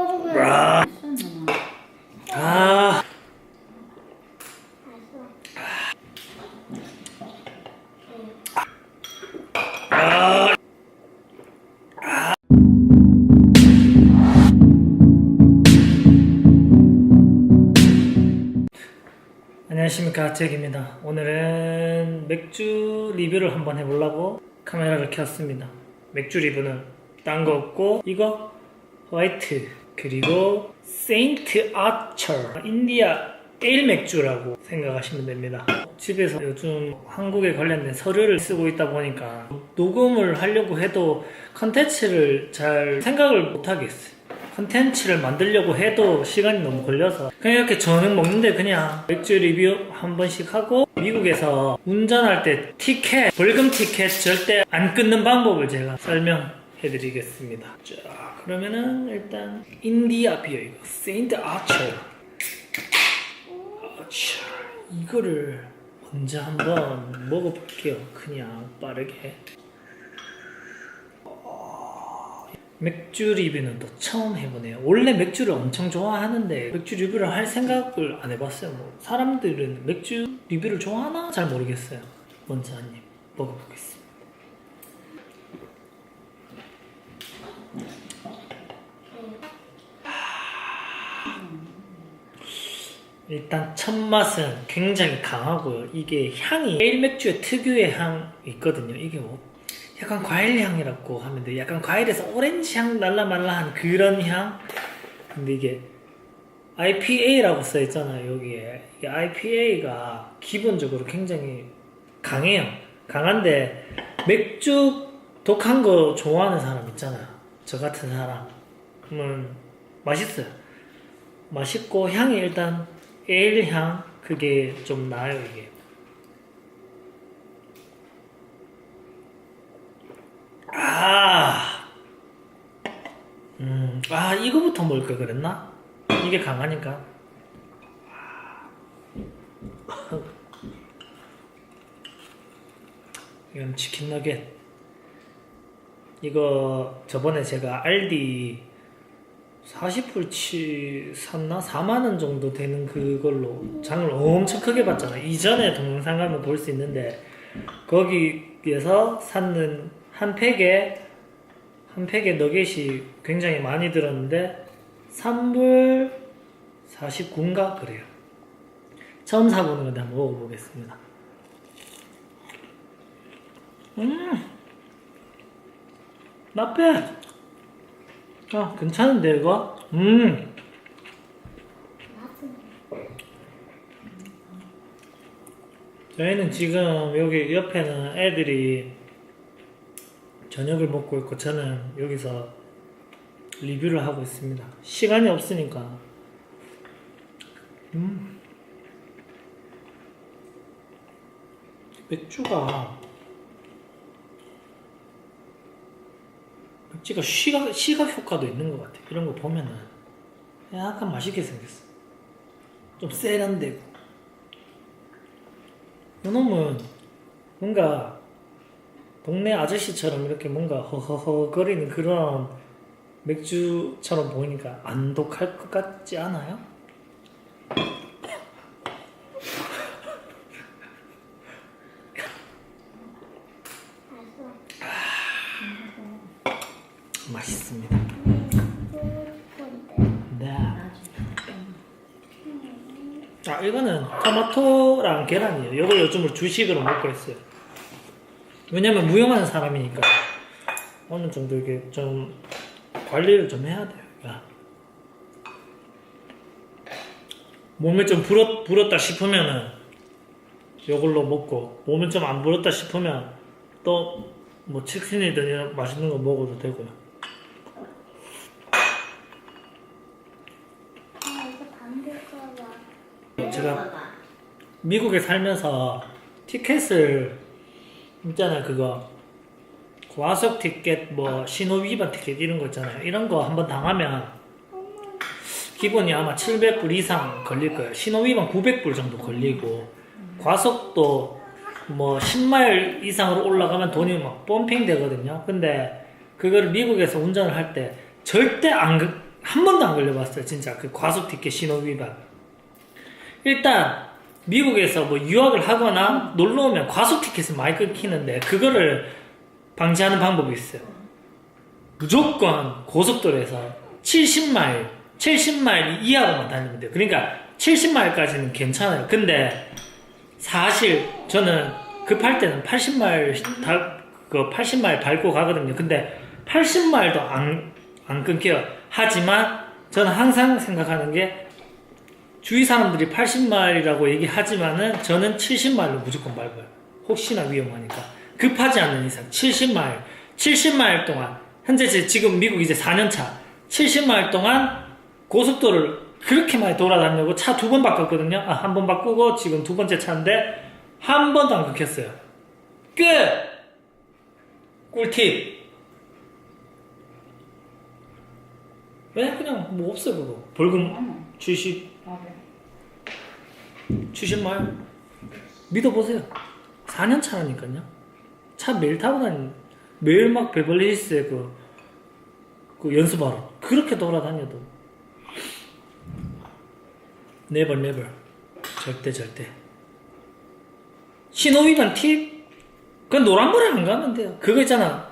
아, 아, 아. 안녕하십니까 잭입니다. 오늘은 맥주 리뷰를 한번 해보려고 카메라를 켰습니다. 맥주 리뷰는 딴 거 없고 이거 화이트 그리고 세인트 아처 인디아 에일 맥주라고 생각하시면 됩니다. 집에서 요즘 한국에 관련된 서류를 쓰고 있다 보니까 녹음을 하려고 해도 컨텐츠를 잘 생각을 못 하겠어요. 컨텐츠를 만들려고 해도 시간이 너무 걸려서 그냥 이렇게 저녁 먹는데 그냥 맥주 리뷰 한 번씩 하고 미국에서 운전할 때 티켓 벌금 티켓 절대 안 끊는 방법을 제가 설명 해 드리겠습니다 자 그러면은 일단 인디아 비어 이거 세인트 아처 아처 이거를 먼저 한번 먹어볼게요 그냥 빠르게 맥주 리뷰는 또 처음 해보네요. 원래 맥주를 엄청 좋아하는데 맥주 리뷰를 할 생각을 안 해봤어요. 뭐 사람들은 맥주 리뷰를 좋아하나 잘 모르겠어요. 먼저 한 입 먹어보겠습니다. 일단 첫 맛은 굉장히 강하고요. 이게 향이 에일 맥주의 특유의 향이 있거든요. 이게 뭐 약간 과일 향이라고 하면 돼. 약간 과일에서 오렌지 향 날라말라한 그런 향. 근데 이게 IPA라고 써 있잖아요. 여기에 이게 IPA가 기본적으로 굉장히 강해요. 강한데 맥주 독한 거 좋아하는 사람 있잖아요. 저 같은 사람은 맛있어요. 맛있고 향이 일단 에일 향 그게 좀 나요 이게. 아, 음, 아 이거부터 먹을 걸 그랬나? 이게 강하니까. 이건 치킨 너겟. 이거 저번에 제가 알디 40불치 샀나? 4만원 정도 되는 그걸로 장을 엄청 크게 봤잖아. 이전에 동영상 가면 볼 수 있는데, 거기에서 샀는 한 팩에, 한 팩에 너겟이 굉장히 많이 들었는데, 3불 49인가? 그래요. 처음 사보는 건데 한번 먹어보겠습니다. 음! 나빼! 아, 괜찮은데, 이거? 음! 저희는 지금 여기 옆에는 애들이 저녁을 먹고 있고 저는 여기서 리뷰를 하고 있습니다. 시간이 없으니까. 음. 맥주가 맥주가 시각, 시각 효과도 있는 것 같아. 이런 거 보면은 약간 맛있게 생겼어. 좀 세련되고. 이놈은 뭔가 동네 아저씨처럼 이렇게 뭔가 허허허 거리는 그런 맥주처럼 보이니까 안 독할 것 같지 않아요? 맛있습니다. 네. 아 이거는 토마토랑 계란이에요. 이걸 요즘을 주식으로 먹고 있어요. 왜냐면 무용하는 사람이니까 어느 정도 이게 좀 관리를 좀 해야 돼요. 야. 몸에 좀 불었, 불었다 싶으면은 이걸로 먹고 몸에 좀 안 불었다 싶으면 또 뭐 치킨이든 맛있는 거 먹어도 되고요. 제가 미국에 살면서 티켓을 있잖아요 그거 과속 티켓 뭐 신호 위반 티켓 이런 거 있잖아요 이런 거 한번 당하면 기본이 아마 700불 이상 걸릴 거예요 신호 위반 900불 정도 걸리고 과속도 뭐 10마일 이상으로 올라가면 돈이 막 펌핑 되거든요 근데 그거를 미국에서 운전을 할 때 절대 안 한 번도 안 걸려봤어요. 진짜 그 과속 티켓 신호 위반. 일단 미국에서 뭐 유학을 하거나 놀러 오면 과속 티켓을 많이 끊기는데 그거를 방지하는 방법이 있어요. 무조건 고속도로에서 70마일, 70마일 이하로만 다니면 돼요. 그러니까 70마일까지는 괜찮아요. 근데 사실 저는 급할 때는 80마일 다, 그 80마일 밟고 가거든요. 근데 80마일도 안, 안 끊겨요. 하지만 저는 항상 생각하는 게 주위 사람들이 80마일이라고 얘기하지만은 저는 70마일로 무조건 밟아요. 혹시나 위험하니까. 급하지 않는 이상 70마일. 70마일 동안 현재 제 지금 미국 이제 4년 차. 70마일 동안 고속도로를 그렇게 많이 돌아다니고 차 두 번 바꿨거든요. 아, 한 번 바꾸고 지금 두 번째 차인데 한 번도 안 끊겼어요. 끝! 꿀팁. 왜 그냥 뭐 없어요 그거. 벌금 70 70마일 믿어보세요. 4년 차라니까요. 차 매일 타고 다니는 매일 막 베벌리힐스에 그, 그 연습하러 그렇게 돌아다녀도. 네버 네버 절대 절대. 신호위반 팁? 그건 노란불에 안 가면 돼요. 그거 있잖아.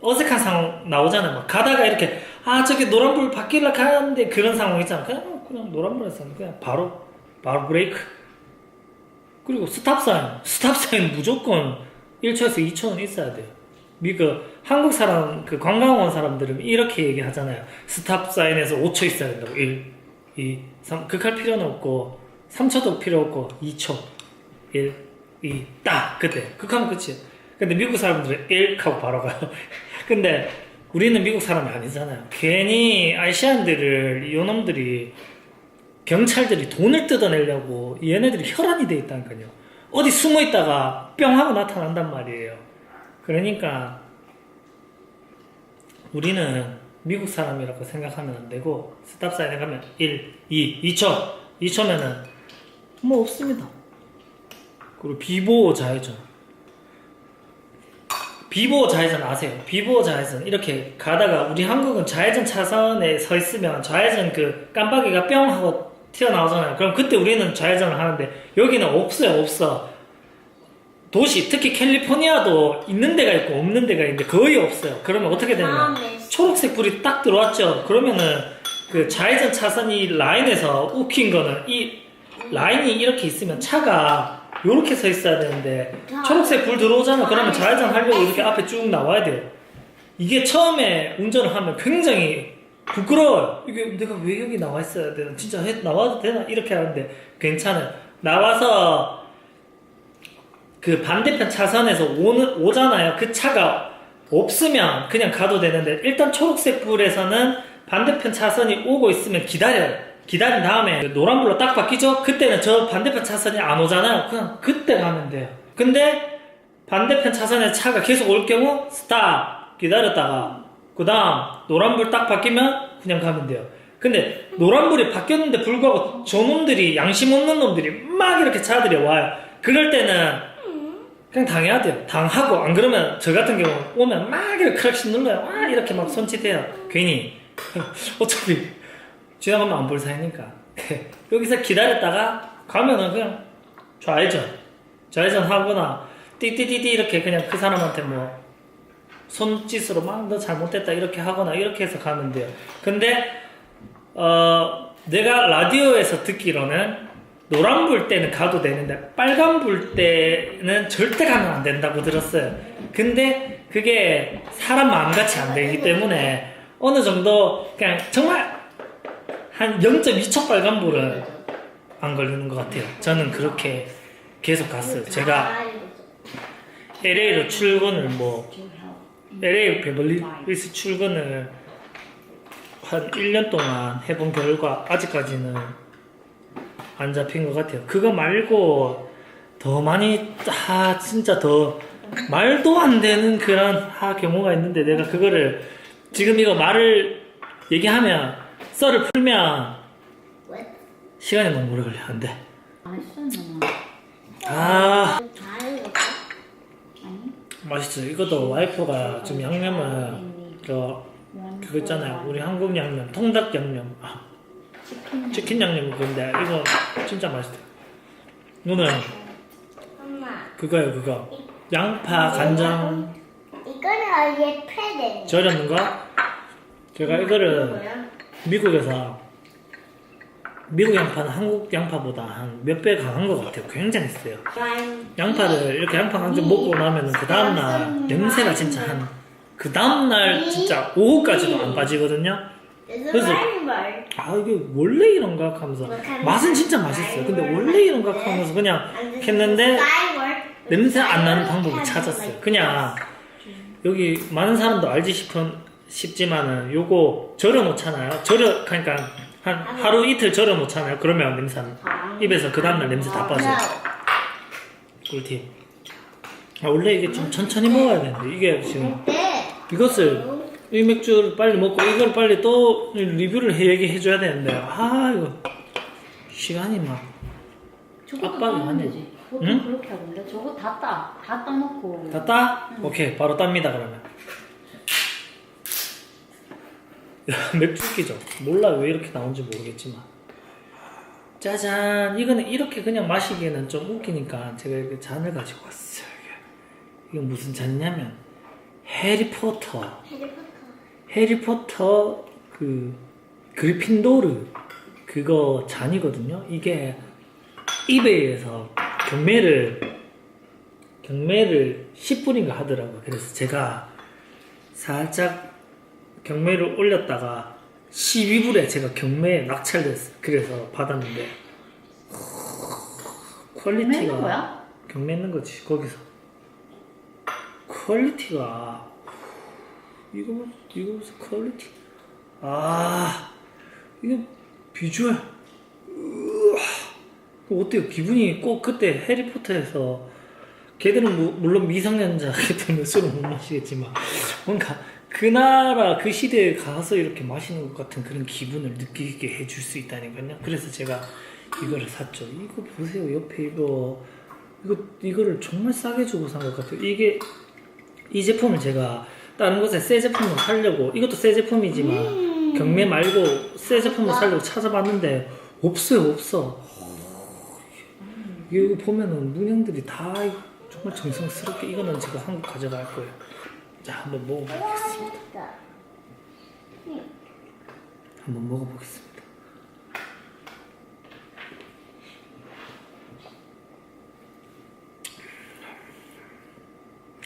어색한 상황 나오잖아. 막 가다가 이렇게 아 저기 노란불 바뀌려 가는데 그런 상황 있잖아. 그냥 그냥 노란불에서 그냥 바로 바로 브레이크 그리고 스탑 사인. 스탑 사인 무조건 1초에서 2초는 있어야 돼요. 미국 한국 사람 그 관광 온 사람들은 이렇게 얘기하잖아요. 스탑 사인에서 5초 있어야 된다고. 1 2 3 극할 필요는 없고 3초도 필요 없고 2초. 1 2 딱 그때. 극하면 끝이에요. 근데 미국 사람들은 1 하고 바로 가요. 근데 우리는 미국 사람이 아니잖아요. 괜히 아시안들을 요놈들이 경찰들이 돈을 뜯어내려고 얘네들이 혈안이 돼 있다니까요. 어디 숨어 있다가 뿅 하고 나타난단 말이에요. 그러니까 우리는 미국 사람이라고 생각하면 안 되고 스탑사인에 가면 1, 2, 2초, 2초면은 뭐 없습니다. 그리고 비보호 좌회전. 비보호 좌회전 아세요? 비보호 좌회전 이렇게 가다가 우리 한국은 좌회전 차선에 서 있으면 좌회전 그 깜빡이가 뿅 하고 튀어나오잖아요. 그럼 그때 우리는 좌회전을 하는데 여기는 없어요, 없어. 도시, 특히 캘리포니아도 있는 데가 있고 없는 데가 있는데 거의 없어요. 그러면 어떻게 되냐면 초록색 불이 딱 들어왔죠. 그러면은 그 좌회전 차선이 라인에서 웃긴 거는 이 라인이 이렇게 있으면 차가 이렇게 서 있어야 되는데 초록색 불 들어오잖아. 그러면 좌회전 하려고 이렇게 앞에 쭉 나와야 돼요. 이게 처음에 운전을 하면 굉장히 부끄러워요. 이게 내가 왜 여기 나와 있어야 되나? 진짜 해, 나와도 되나? 이렇게 하는데 괜찮아요. 나와서 그 반대편 차선에서 오는, 오잖아요. 그 차가 없으면 그냥 가도 되는데 일단 초록색 불에서는 반대편 차선이 오고 있으면 기다려요. 기다린 다음에 노란불로 딱 바뀌죠? 그때는 저 반대편 차선이 안 오잖아요. 그냥 그때 가면 돼요. 근데 반대편 차선에 차가 계속 올 경우 스탑 기다렸다가 그 다음 노란불 딱 바뀌면 그냥 가면 돼요. 근데 노란불이 바뀌었는데 불구하고 저놈들이 양심 없는 놈들이 막 이렇게 차들이 와요. 그럴 때는 그냥 당해야 돼요. 당하고 안 그러면 저 같은 경우 오면 막 이렇게 크락신 눌러요. 막 이렇게 막 손짓해요. 괜히 어차피 지나가면 안 볼 사이니까 여기서 기다렸다가 가면은 그냥 좌회전 좌회전 하거나 띠띠띠띠 이렇게 그냥 그 사람한테 뭐 손짓으로 막 너 잘못됐다 이렇게 하거나 이렇게 해서 가면 돼요. 근데 어 내가 라디오에서 듣기로는 노란 불 때는 가도 되는데 빨간 불 때는 절대 가면 안 된다고 들었어요. 근데 그게 사람 마음같이 안 되기 때문에 어느 정도 그냥 정말 한 0.2초 빨간 불은 안 걸리는 것 같아요. 저는 그렇게 계속 갔어요. 제가 LA로 출근을 뭐 LA 베벌리 힐스 출근을 한 1년 동안 해본 결과 아직까지는 안 잡힌 것 같아요. 그거 말고 더 많이 아 진짜 더 말도 안 되는 그런 아 경우가 있는데 내가 그거를 지금 이거 말을 얘기하면 썰을 풀면 왜? 시간이 너무 오래 걸려 안 돼. 맛있었나? 아? 맛있죠. 이것도 와이프가 지금 양념을 그 그거 있잖아요. 우리 한국 양념, 통닭 양념, 아, 치킨. 양념 그건데 이거 진짜 맛있어요. 이거는 엄마. 그거예요, 그거. 양파, 간장 이거는 어디에 패드? 절였는 거. 제가 이거를? 미국에서 미국 양파는 한국 양파보다 한 몇 배 강한 것 같아요. 굉장히 세요. 양파를 이렇게 양파 한 점 먹고 나면은 그 다음날 냄새가 진짜 한 그 다음날 진짜 오후까지도 안 빠지거든요. 그래서- 말. 아 이게 원래 이런가 하면서 맛은 진짜 맛있어요. 근데 원래 이런가 하면서 그냥 했는데 냄새 안 나는 방법을 찾았어요. 그냥 여기 많은 사람도 알지 싶은 싶지만은 요거 절여 놓잖아요. 절여 그러니까 한 하루 이틀 절여 놓잖아요. 그러면 냄새 안 입에서 그 다음날 냄새 다 빠져 요. 꿀팁. 아 원래 이게 좀 천천히 먹어야 되는데 이게 지금 네. 이것을 이 맥주를 빨리 먹고 이걸 빨리 또 리뷰를 해 얘기해 줘야 되는데 아 이거 시간이 막 저것도 압박이 따면 많네. 되지. 응? 그렇게 하던데. 저거 다 따. 다 따놓고. 다 따? 오케이 바로 땁니다 그러면 맥주기죠 몰라 왜 이렇게 나온지 모르겠지만 짜잔 이거는 이렇게 그냥 마시기에는 좀 웃기니까 제가 이렇게 잔을 가지고 왔어요 이게 무슨 잔이냐면 해리포터 해리포터. 해리포터 그 그리핀도르 그거 잔이거든요. 이게 이베이에서 경매를 경매를 10분인가 하더라고요. 그래서 제가 살짝 경매를 올렸다가 12불에 제가 경매에 낙찰됐어요. 그래서 받았는데 퀄리티가 매는 거야? 경매는 거지 거기서 퀄리티가 이거 봐, 이거 무슨 퀄리티 아 이거 비주얼 으아. 그 어때요 기분이 꼭 그때 해리포터에서 걔들은 무- 물론 미성년자이기 때문에 술을 못 마시겠지만 뭔가 그 나라 그 시대에 가서 이렇게 마시는 것 같은 그런 기분을 느끼게 해줄 수 있다니까요 그래서 제가 이거를 샀죠 이거 보세요 옆에 이거 이거 이거를 정말 싸게 주고 산 것 같아요. 이게 이 제품을 제가 다른 곳에 새 제품을 사려고 이것도 새 제품이지만 경매 말고 새 제품을 사려고 찾아봤는데 없어요 없어. 이거 보면은 문양들이 다 정말 정성스럽게 이거는 제가 한국 가져갈 거예요. 자 한번 먹어보겠습니다. 한번 먹어보겠습니다.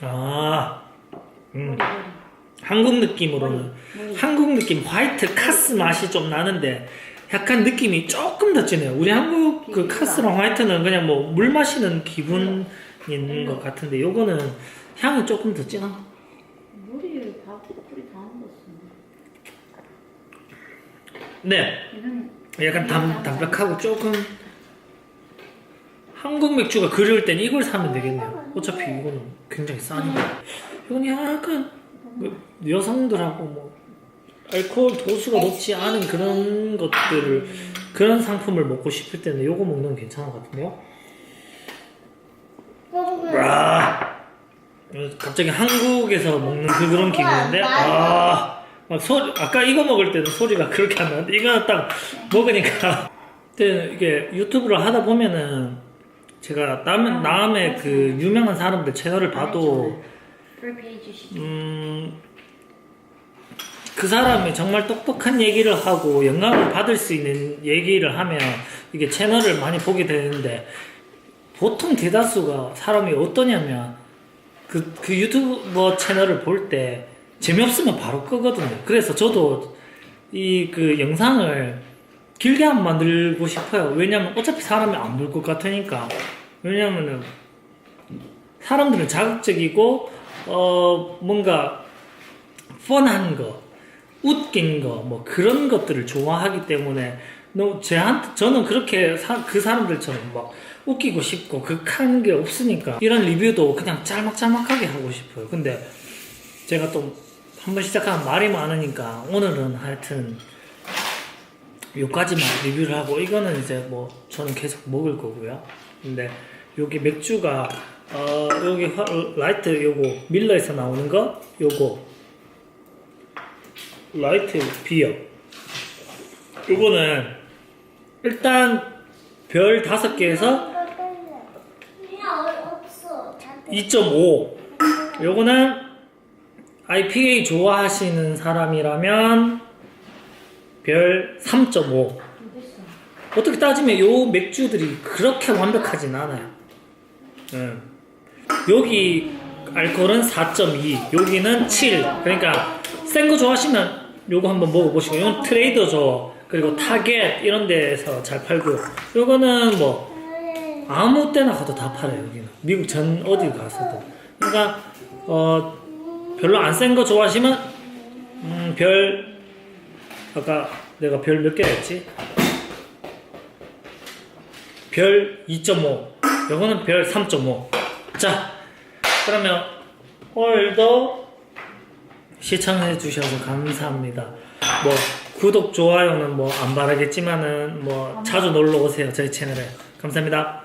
아, 음. 한국 느낌으로는. 한국 느낌 화이트 카스 맛이 좀 나는데 약간 느낌이 조금 더 진해요. 우리 한국 그 카스랑 화이트는 그냥 뭐 물 마시는 기분 있는 것 같은데 요거는 향이 조금 더 진한. 머리를 다, 뿌리 다 묻었어. 네, 약간 담, 담백하고 조금 한국 맥주가 그리울 땐 이걸 사면 되겠네요. 어차피 이거는 굉장히 싸니까. 이건 약간 그 여성들하고 뭐 알코올 도수가 높지 않은 그런 것들을 그런 상품을 먹고 싶을 때는 이거 먹는 건 괜찮은 것 같은데요. 와, 갑자기 한국에서 먹는 그 그런 기분인데, 아, 막 소리, 아까 이거 먹을 때는 소리가 그렇게 안 나는데, 이거 딱 먹으니까. 근데 이게 유튜브를 하다 보면은, 제가 남, 남의 그 유명한 사람들 채널을 봐도, 풀페이지 시 음, 그 사람이 정말 똑똑한 얘기를 하고 영감을 받을 수 있는 얘기를 하면 이게 채널을 많이 보게 되는데 보통 대다수가 사람이 어떠냐면 그, 그 유튜버 채널을 볼때 재미없으면 바로 끄거든요. 그래서 저도 이 그 영상을 길게 안 만들고 싶어요. 왜냐면 어차피 사람이 안 볼 것 같으니까. 왜냐면은 사람들은 자극적이고 어 뭔가 펀한 거, 웃긴 거, 뭐 그런 것들을 좋아하기 때문에 너 제한테 저는 그렇게 사- 그 사람들처럼 막 웃기고 싶고 극한 게 없으니까 이런 리뷰도 그냥 짤막짤막하게 하고 싶어요. 근데 제가 또 한 번 시작하면 말이 많으니까 오늘은 하여튼 요까지만 리뷰를 하고 이거는 이제 뭐 저는 계속 먹을 거고요. 근데 여기 맥주가 어 여기 화- 라이트 요거 밀러에서 나오는 거 요거 라이트 B요. 요거는 일단 별 다섯 개에서 그냥 없어. 2.5. 요거는 IPA 좋아하시는 사람이라면 별 3.5. 어떻게 따지면 요 맥주들이 그렇게 완벽하진 않아요. 음. 여기 알코올은 4.2, 여기는 7. 그러니까 센 거 좋아하시면 요거 한번 먹어보시고, 이건 트레이더조 그리고 타겟 이런 데서 잘 팔고, 요거는 뭐 아무 때나 가도 다 팔아요 여기는 미국 전 어디 가서도 그러니까 어 별로 안 센 거 좋아하시면 음, 별 아까 내가 별 몇 개였지? 별 2.5 요거는 별 3.5자 그러면 오늘도 시청해 주셔서 감사합니다. 뭐 구독 좋아요는 뭐 안 바라겠지만은 뭐 자주 놀러 오세요 저희 채널에. 감사합니다